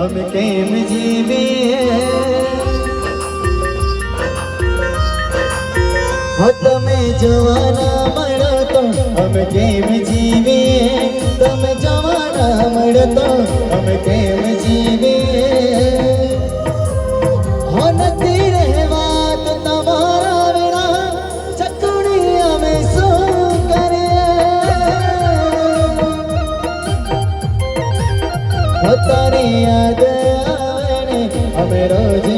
અમે કેમ જીવીએ તમે જવાના મળો તો અમે કેમ જીવીએ તમે જવાના મળો તો અમે કેમ તારી યાદ આવે અમે રોજ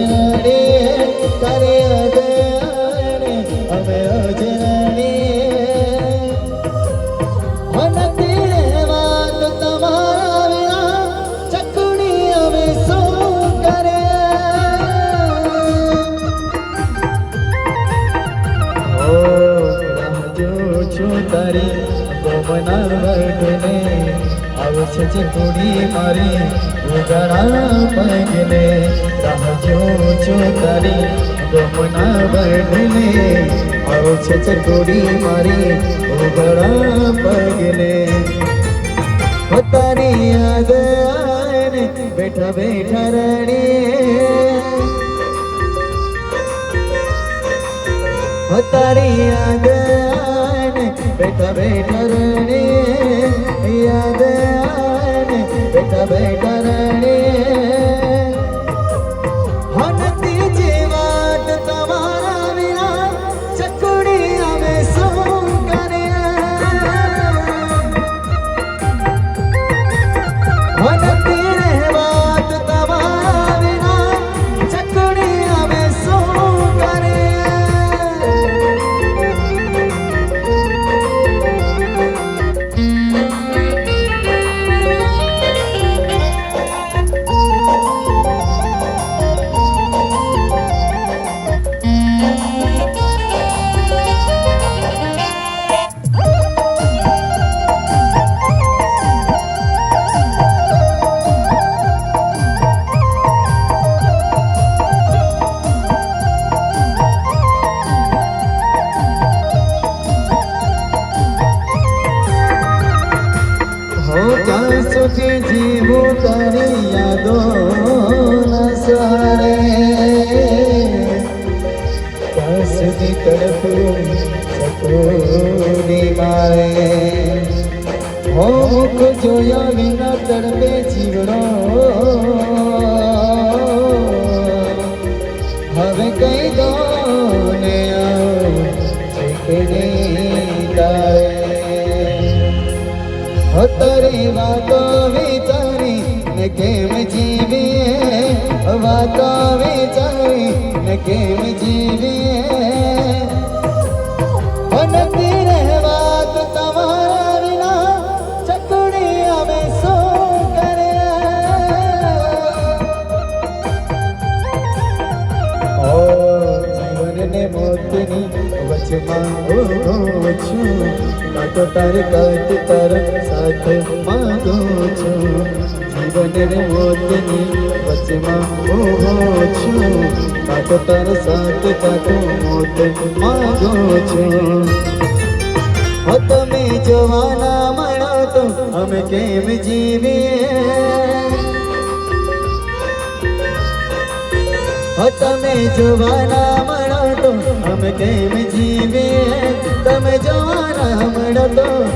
છે થોડી મારી ઉગાડા પગને રાજો છું તારી ગમના વર્ગને આવો છે થોડી મારી પગને હો તારી યાદ આવે બેઠા બેઠા રણી તારી યાદ બેઠા બેઠા રણે બેઠા બેઠા રણે હો તમારા વિના ચકુડી અમે શું કરીએ હો ત્યાં સુધી જીવું તારી યાદો સહારે ત્યાં સુધી તડપું સકૂની મારે હો મુખ જોયા વિના તડપે હો તારી વાતો વિચારી ને કેમ જીવીએ? વાતો વિચારી ને કેમ જીવીએ? છું કાંટો તાર કાંત તાર સાથ માંગો છું. જીવનને મોતની વચમાં ઊભો છું કાંટો સાથે કાંટો મોત માંગો છું હો તમે જવાના મળો તો અમે કેમ જીવીએ તમે જવાના મળો કેમ જીવે? તમે જવાના મળો તો.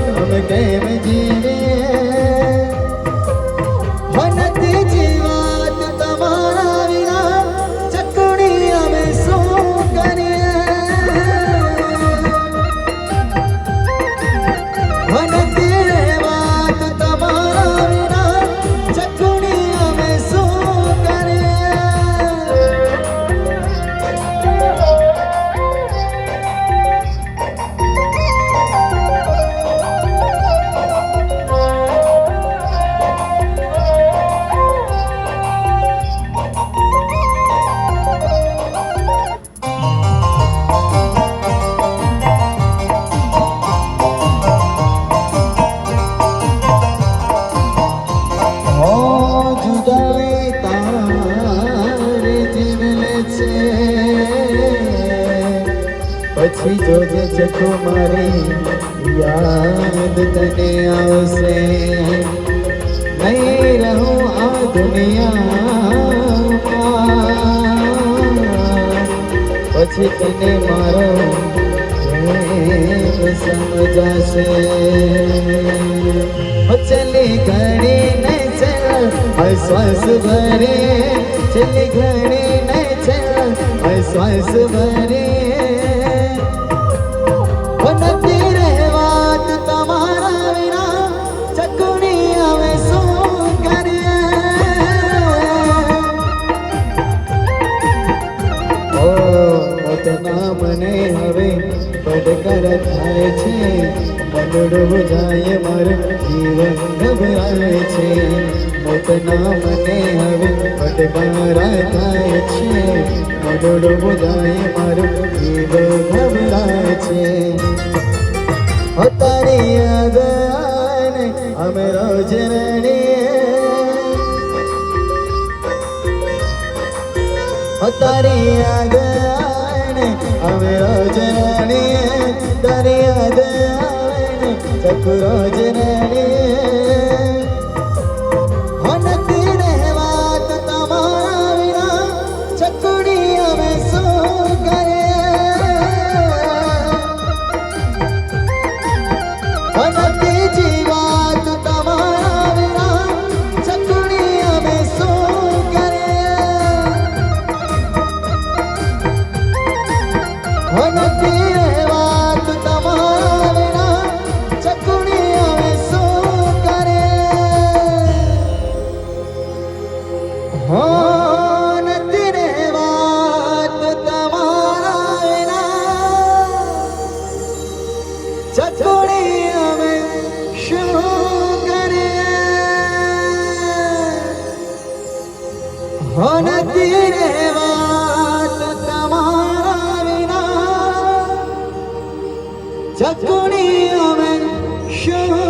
જોજે જખો મારી યાદ તને આવશે. નહીં રહું આ દુનિયામાં. પછી તને મારો મને હવે પડકાર થાય છે. મનડું જાય મારું જીવન ગભરાય છે. મોતના મને હવે પડકાર થાય છે. મનડું જાય મારું જીવન ગભરાય છે. તારી યાદ આને અમે રોજ રણીએ તારી યાદ આવીને અમે દરિયા યાદ ચકુ રોજ ভরত વિના ચકોડી અમે શું